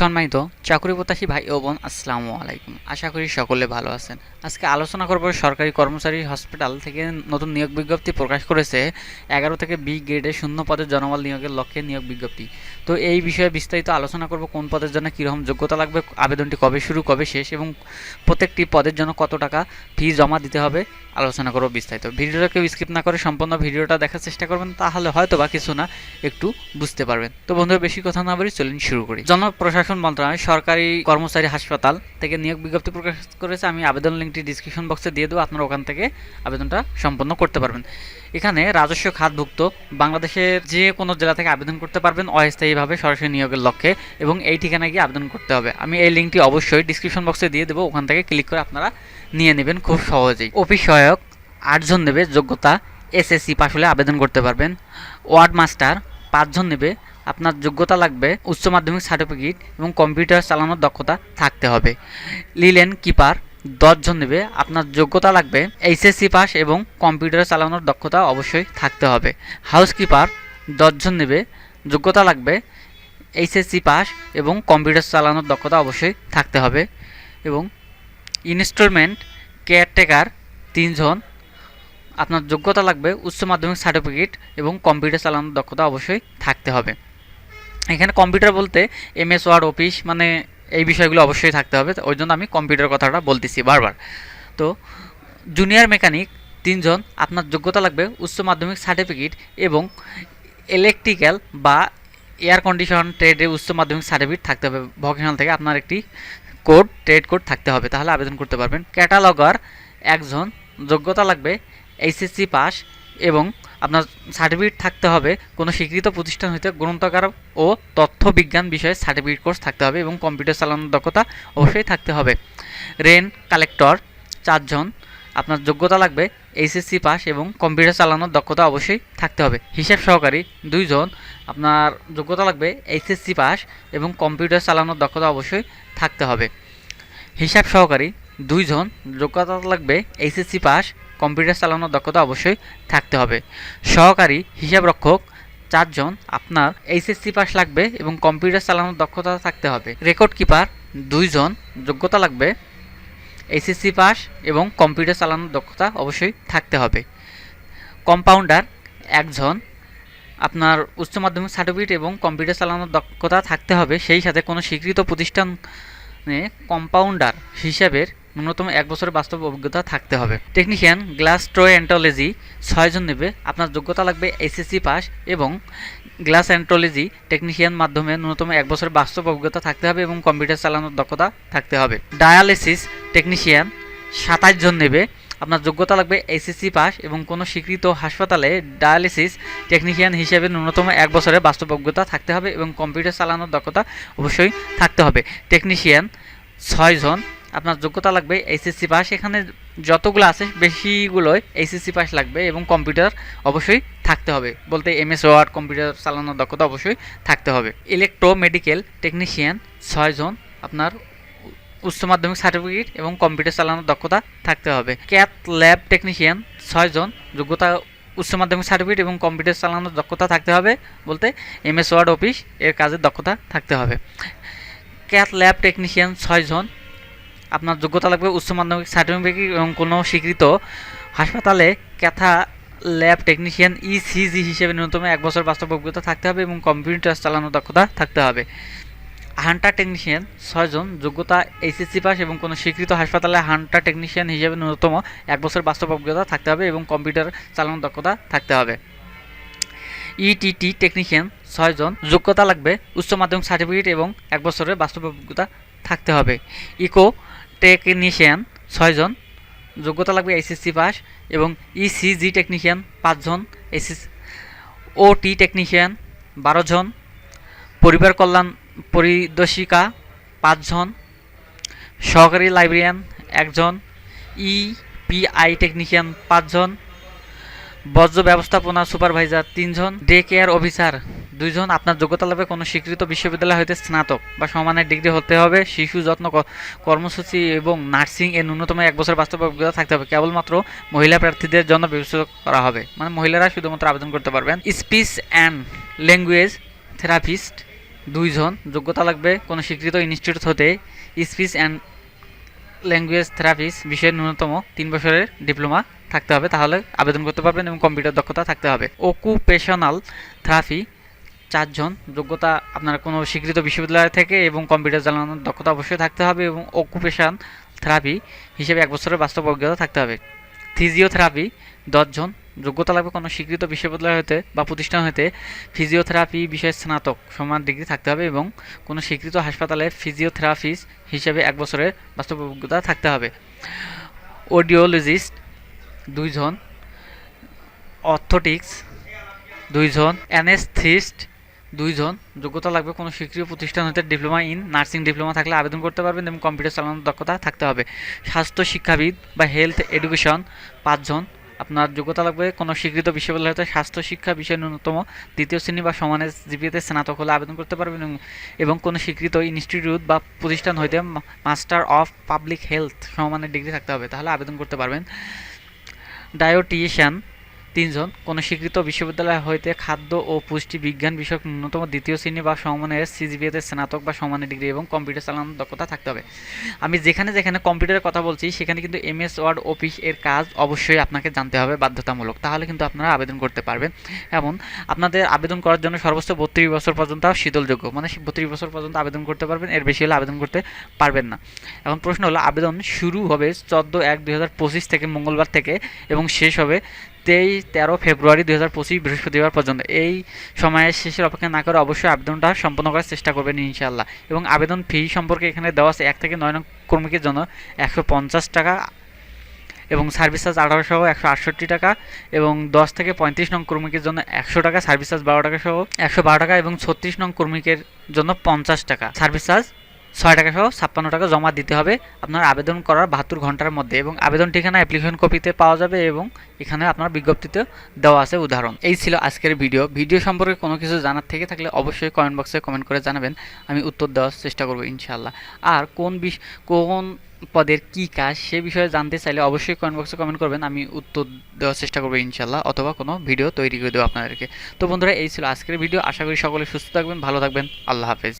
on my door চাকরি প্রত্যাশী ভাই ও বোন, আসসালামু আলাইকুম। আশা করি সকলে ভালো আছেন। আজকে আলোচনা করব সরকারি কর্মচারী হসপিটাল থেকে নতুন নিয়োগ বিজ্ঞপ্তি প্রকাশ করেছে। এগারো থেকে বি গ্রেডে শূন্য পদের জনবল নিয়োগের লক্ষ্যে নিয়োগ বিজ্ঞপ্তি। তো এই বিষয়ে বিস্তারিত আলোচনা করব, কোন পদের জন্য কীরকম যোগ্যতা লাগবে, আবেদনটি কবে শুরু, কবে শেষ, এবং প্রত্যেকটি পদের জন্য কত টাকা ফি জমা দিতে হবে আলোচনা করব বিস্তারিত। ভিডিওটা কেউ স্কিপ না করে সম্পূর্ণ ভিডিওটা দেখার চেষ্টা করবেন, তাহলে হয়তো বা কিছু না, একটু বুঝতে পারবেন। তো বন্ধুরা, বেশি কথা না বলি চলুন শুরু করি। জনপ্রশাসন মন্ত্রণালয় সরকারি কর্মচারী হাসপাতাল থেকে নিয়োগ বিজ্ঞপ্তি প্রকাশ করেছে। আমি আবেদন লিঙ্কটি ডিসক্রিপশন বক্সে দিয়ে দেবো, আপনারা ওখান থেকে আবেদনটা সম্পন্ন করতে পারবেন। এখানে রাজস্ব খাতভুক্ত বাংলাদেশের যে কোনো জেলা থেকে আবেদন করতে পারবেন অস্থায়ীভাবে সরাসরি নিয়োগের লক্ষ্যে এবং এই ঠিকানায় গিয়ে আবেদন করতে হবে। আমি এই লিঙ্কটি অবশ্যই ডিসক্রিপশন বক্সে দিয়ে দেবো, ওখান থেকে ক্লিক করে আপনারা নিয়ে নেবেন খুব সহজেই। অফিস সহায়ক আটজন নেবে, যোগ্যতা এসএসসি পাশ হলে আবেদন করতে পারবেন। ওয়ার্ড মাস্টার পাঁচজন নেবে আপনার যোগ্যতা লাগবে, উচ্চ মাধ্যমিক সার্টিফিকেট এবং কম্পিউটার চালানোর দক্ষতা থাকতে হবে। লিলেন কিপার দশজন নেবে। আপনার যোগ্যতা লাগবে এইচএসসি পাস এবং কম্পিউটার চালানোর দক্ষতা অবশ্যই থাকতে হবে। হাউস হাউসকিপার দশজন নেবে। যোগ্যতা লাগবে এইচএসসি পাস এবং কম্পিউটার চালানোর দক্ষতা অবশ্যই থাকতে হবে। এবং ইনস্টলমেন্ট কেয়ারটেকার তিনজন। আপনার যোগ্যতা লাগবে, উচ্চ মাধ্যমিক সার্টিফিকেট এবং কম্পিউটার চালানোর দক্ষতা অবশ্যই থাকতে হবে। এখানে কম্পিউটার বলতে এমএস ওয়ার্ড অফিস মানে এই বিষয়গুলো অবশ্যই থাকতে হবে। ওই জন্য আমি কম্পিউটার কথাটা বলতেছি বারবার। তো জুনিয়র মেকানিক তিনজন, আপনার যোগ্যতা লাগবে উচ্চ মাধ্যমিক সার্টিফিকেট এবং ইলেকট্রিক্যাল বা এয়ার কন্ডিশন ট্রেডে উচ্চ মাধ্যমিক সার্টিফিকেট থাকতে হবে। ভকেশনাল থেকে আপনার একটি কোড ট্রেড কোড থাকতে হবে। তাহলে আবেদন করতে পারবেন। ক্যাটালগার একজন, যোগ্যতা লাগবে এইচএসসি পাস এবং আপনার সার্টিফিকেট থাকতে হবে, কোনো স্বীকৃত প্রতিষ্ঠান হইতে গ্রন্থাগার ও তথ্য বিজ্ঞান বিষয়ে সার্টিফিকেট কোর্স থাকতে হবে এবং কম্পিউটার চালানোর দক্ষতা অবশ্যই থাকতে হবে। রেন কালেক্টর চারজন, আপনার যোগ্যতা লাগবে এইচএসসি পাস এবং কম্পিউটার চালানোর দক্ষতা অবশ্যই থাকতে হবে। হিসাব সহকারী, দুইজন, আপনার যোগ্যতা লাগবে এইচএসসি পাস এবং কম্পিউটার চালানোর দক্ষতা অবশ্যই থাকতে হবে। হিসাব সহকারী, দুইজন, যোগ্যতা লাগবে এইচএসসি পাস কম্পিউটার চালানোর দক্ষতা অবশ্যই থাকতে হবে। সহকারী হিসাবরক্ষক চারজন, আপনার এইচএসসি পাস লাগবে এবং কম্পিউটার চালানোর দক্ষতা থাকতে হবে। রেকর্ড কিপার দুইজন, যোগ্যতা লাগবে এইচএসসি পাস এবং কম্পিউটার চালানোর দক্ষতা অবশ্যই থাকতে হবে। কম্পাউন্ডার একজন, আপনার উচ্চ মাধ্যমিক সার্টিফিকেট এবং কম্পিউটার চালানোর দক্ষতা থাকতে হবে। সেই সাথে কোনো স্বীকৃত প্রতিষ্ঠানে কম্পাউন্ডার হিসাবের ন্যূনতম এক বছরের বাস্তব অভিজ্ঞতা থাকতে হবে। টেকনিশিয়ান, গ্লাস অ্যান্টোলজি ছয়জন নেবে। আপনার যোগ্যতা লাগবে এসএসসি পাস এবং গ্লাস অ্যান্টোলজি টেকনিশিয়ান মাধ্যমে ন্যূনতম এক বছরের বাস্তব অভিজ্ঞতা থাকতে হবে এবং কম্পিউটার চালানোর দক্ষতা থাকতে হবে। ডায়ালিসিস টেকনিশিয়ান, সাতাশ জন নেবে। আপনার যোগ্যতা লাগবে এসএসসি পাস এবং কোনো স্বীকৃত হাসপাতালে ডায়ালিসিস টেকনিশিয়ান হিসেবে ন্যূনতম এক বছরের বাস্তব অভিজ্ঞতা থাকতে হবে এবং কম্পিউটার চালানোর দক্ষতা অবশ্যই থাকতে হবে। টেকনিশিয়ান, ছয়জন আপনার যোগ্যতা লাগবে এইচএসসি পাস এখানে যতগুলো আছে, বেশিগুলোই এইচএসসি পাস লাগবে এবং কম্পিউটার অবশ্যই থাকতে হবে। বলতে এমএস ওয়ার্ড কম্পিউটার চালানোর দক্ষতা অবশ্যই থাকতে হবে। ইলেকট্রো মেডিকেল টেকনিশিয়ান ছয়জন আপনার উচ্চ মাধ্যমিক সার্টিফিকেট এবং কম্পিউটার চালানোর দক্ষতা থাকতে হবে। ক্যাথ ল্যাব টেকনিশিয়ান ছয়জন যোগ্যতা, উচ্চ মাধ্যমিক সার্টিফিকেট এবং কম্পিউটার চালানোর দক্ষতা থাকতে হবে। বলতে এমএস ওয়ার্ড অফিস এর কাজের দক্ষতা থাকতে হবে। ক্যাথ ল্যাব টেকনিশিয়ান ছয়জন আপনার যোগ্যতা লাগবে উচ্চ মাধ্যমিক সার্টিফিকেট এবং কোনো স্বীকৃত হাসপাতালে ক্যাথা ল্যাব টেকনিশিয়ান ইসিজি হিসেবে ন্যূনতম এক বছর বাস্তব অভিজ্ঞতা থাকতে হবে এবং কম্পিউটার চালানোর দক্ষতা থাকতে হবে। হান্টার টেকনিশিয়ান ছয়জন যোগ্যতা এইচএসসি পাস এবং কোনো স্বীকৃত হাসপাতালে হান্টার টেকনিশিয়ান হিসেবে ন্যূনতম এক বছর বাস্তব অভিজ্ঞতা থাকতে হবে এবং কম্পিউটার চালানোর দক্ষতা থাকতে হবে। ইটিটি টেকনিশিয়ান ছয়জন যোগ্যতা লাগবে উচ্চ মাধ্যমিক সার্টিফিকেট এবং এক বছরের বাস্তব অভিজ্ঞতা থাকতে হবে। ইকো টেকনিশিয়ান ছয়জন, যোগ্যতা লাগবে এসএসসি পাস এবং ইসিজি টেকনিশিয়ান পাঁচজন এসএস ওটি টেকনিশিয়ান বারো জন পরিবার কল্যাণ পরিদর্শিকা পাঁচজন, সহকারী লাইব্রেরিয়ান একজন, ই ইপিআই টেকনিশিয়ান পাঁচজন, বর্জ্য ব্যবস্থাপনা সুপারভাইজার তিনজন, ডে কেয়ার অফিসার দুইজন আপনার যোগ্যতা লাভে কোনো স্বীকৃত বিশ্ববিদ্যালয় হইতে স্নাতক বা সমানের ডিগ্রি হতে হবে, শিশু যত্ন কর্মসূচি এবং নার্সিং এর ন্যূনতম এক বছর বাস্তব অভিজ্ঞতা থাকতে হবে। কেবলমাত্র মহিলা প্রার্থীদের জন্য বিবেচনা করা হবে। মানে মহিলারা শুধুমাত্র আবেদন করতে পারবেন। স্পিচ অ্যান্ড ল্যাঙ্গুয়েজ থেরাপিস্ট দুইজন, যোগ্যতা লাগবে কোনো স্বীকৃত ইনস্টিটিউট হতে। স্পিচ অ্যান্ড ল্যাঙ্গুয়েজ থেরাপিস বিষয়ে ন্যূনতম তিন বছরের ডিপ্লোমা থাকতে হবে। তাহলে আবেদন করতে পারবেন এবং কম্পিউটার দক্ষতা থাকতে হবে। অকুপেশনাল থেরাপি চারজন। যোগ্যতা আপনার কোনো স্বীকৃত বিশ্ববিদ্যালয় থেকে এবং কম্পিউটার চালানোর দক্ষতা অবশ্যই থাকতে হবে এবং অকুপেশন থেরাপি হিসেবে এক বছরের বাস্তব অভিজ্ঞতা থাকতে হবে। ফিজিওথেরাপি দশজন। যোগ্যতা লাগবে কোনো স্বীকৃত বিশ্ববিদ্যালয় হতে বা প্রতিষ্ঠান হতে ফিজিওথেরাপি বিষয়ে স্নাতক সমান ডিগ্রি থাকতে হবে এবং কোনো স্বীকৃত হাসপাতালে ফিজিওথেরাপিস্ট হিসেবে এক বছরের বাস্তব অভিজ্ঞতা থাকতে হবে। অডিওলজিস্ট দুইজন। অর্থোটিক্স দুইজন। অ্যানেস্থিস্ট দুইজন, যোগ্যতা লাগবে কোনো স্বীকৃত প্রতিষ্ঠান হতে ডিপ্লোমা ইন নার্সিং ডিপ্লোমা থাকলে আবেদন করতে পারবেন এবং কম্পিউটার চালানোর দক্ষতা থাকতে হবে। স্বাস্থ্য, শিক্ষাবিদ বা হেলথ এডুকেশন পাঁচজন, আপনার যোগ্যতা লাগবে কোনো স্বীকৃত বিশ্ববিদ্যালয় হতে স্বাস্থ্য, শিক্ষা বিষয়ে ন্যূনতম দ্বিতীয় শ্রেণি বা সমানের জিপিএতে স্নাতক হলে আবেদন করতে পারবেন এবং- কোনো স্বীকৃত ইনস্টিটিউট বা প্রতিষ্ঠান হইতে মাস্টার অফ পাবলিক হেলথ সমমানের ডিগ্রি থাকতে হবে, তাহলে আবেদন করতে পারবেন। ডায়োটিশিয়ান তিনজন। কোনো স্বীকৃত বিশ্ববিদ্যালয় হইতে খাদ্য ও পুষ্টি বিজ্ঞান বিষয়ক ন্যূনতম দ্বিতীয় শ্রেণি বা সমানের সিজিপিএতে স্নাতক বা সমানের ডিগ্রি এবং কম্পিউটার চালানোর দক্ষতা থাকতে হবে। আমি যেখানে যেখানে কম্পিউটারের কথা বলছি, সেখানে কিন্তু এমএস ওয়ার্ড অফিস এর কাজ অবশ্যই আপনাকে জানতে হবে বাধ্যতামূলক। তাহলে কিন্তু আপনারা আবেদন করতে পারবেন। এবং আপনাদের আবেদন করার জন্য সর্বোচ্চ বত্রিশ বছর পর্যন্ত শীতলযোগ্য। মানে বত্রিশ বছর পর্যন্ত আবেদন করতে পারবেন, এর বেশি হলে আবেদন করতে পারবেন না। এখন প্রশ্ন হলো, আবেদন শুরু হবে চোদ্দ এক দুই থেকে মঙ্গলবার থেকে এবং শেষ হবে তেইশ, তেরো ফেব্রুয়ারি দুই হাজার পঁচিশ বৃহস্পতিবার পর্যন্ত। এই সময়ের শেষের অপেক্ষা না করে অবশ্যই আবেদনটা সম্পন্ন করার চেষ্টা করবেন ইনশাআল্লাহ। এবং আবেদন ফি সম্পর্কে এখানে দেওয়া আছে, এক থেকে নয় নং কর্মীকের জন্য একশো পঞ্চাশ টাকা এবং সার্ভিস চার্জ আঠারোশো একশো আটষট্টি টাকা এবং দশ থেকে পঁয়ত্রিশ নং কর্মীকের জন্য একশো টাকা, সার্ভিস চার্জ বারো টাকা সহ একশো বারো টাকা এবং ছত্রিশ নং কর্মীকের জন্য পঞ্চাশ টাকা। সার্ভিস চার্জ ছয় টাকা সহ ছাপ্পান্ন টাকা জমা দিতে হবে। আপনার আবেদন করার বাহাত্তর ঘণ্টার মধ্যে এবং আবেদন ঠিকানা অ্যাপ্লিকেশন কপিতে পাওয়া যাবে এবং এখানে আপনার বিজ্ঞপ্তিতে দেওয়া আছে উদাহরণ। এই ছিল আজকের ভিডিও। ভিডিও সম্পর্কে কোনো কিছু জানার থেকে থাকলে অবশ্যই কমেন্ট বক্সে কমেন্ট করে জানাবেন। আমি উত্তর দেওয়ার চেষ্টা করব ইনশাল্লাহ আর কোন বিষ, কোন পদের কি কাজ সে বিষয়ে জানতে চাইলে অবশ্যই কমেন্ট বক্সে কমেন্ট করবেন। আমি উত্তর দেওয়ার চেষ্টা করব ইনশাল্লাহ অথবা কোনো ভিডিও তৈরি করে দেবো আপনাদেরকে। তো বন্ধুরা, এই ছিল আজকের ভিডিও। আশা করি সকলে সুস্থ থাকবেন, ভালো থাকবেন। আল্লাহ হাফেজ।